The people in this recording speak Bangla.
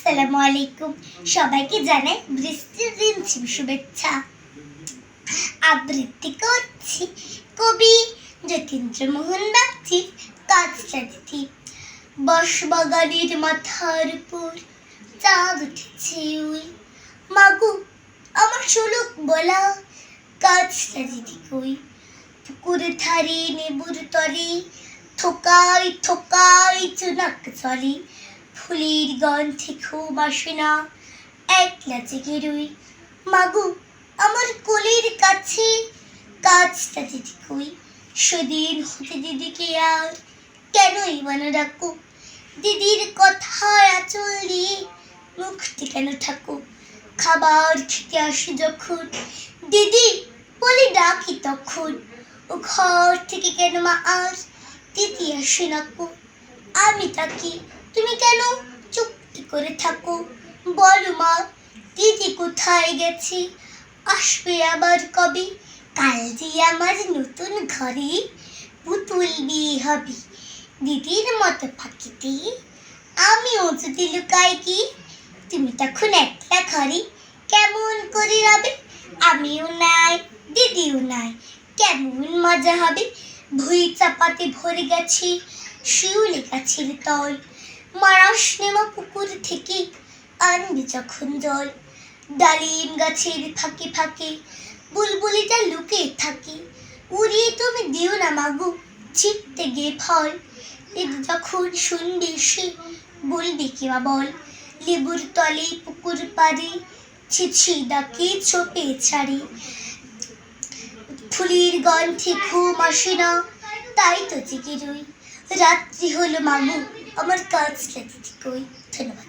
আসসালামু আলাইকুম। সবাইকে জানাই বৃষ্টির রিমঝিম শুভেচ্ছা। আবৃত্তি করছি কবি যতীন্দ্রমোহন বাগচির কাজটা দিদি বসবাগানের মাথার উপর চাঁদ উঠেছে ওই। মাগু, আমার সুলুক বলা দিদি কই? পুকুর ধারে নেবুর তলে থোকাই থোকাই চুনাক চলে ফুলের গন্ধে ঘুম আসে না একলা জেগে রই মাগু, আমার কোলের কাছে কাজটা দিদি কই, সেদিন হতে দিদিকে আর কেনই মনে রাখো দিদির কথায় আঁচল দিয়ে মুখটি কেন ঠাকো? খাবার খেতে আসে যখন, দিদি বলে ডাকি তখন। ও ঘর থেকে কেন মা আর দিদি আসে না আমি তাকি তুমি কেন চুপটি করে থাকো? বলো মা, দিদি কোথায় গেছে? আসবে আবার কবে? কাল যে আমার নতুন ঘরে পুতুল বিয়ে হবে। দিদির মতো ফাঁকিতে আমিও যদি লুকাই কি? তুমি তখন একলা ঘরে কেমন করে রবে? আমিও নাই, দিদিও নাই, কেমন মজা হবে? ভুই চাপাতে ভরে গেছে, শিউলি গাছের তল। মারাস নেমা পুকুর থেকে আনবে যখন জল। ডালিম গাছের ফাঁকে ফাঁকে বুলবুলিটা লুকিয়ে থাকে। উড়িয়ে তুমি দিও না মাগু, ছিটতে গিয়ে ফল। যখন শুনবে সে, বলবে কিবা বল। লেবুর তলে পুকুর পাড়ে ছিছি ডাকে চোপে ছাড়ে। ফুলের গন্ধে ঘুম আসে না, তাই তো জেগে রই। রাত্রি হলো মামু আমার কাজটা দিদি কই ধন্যবাদ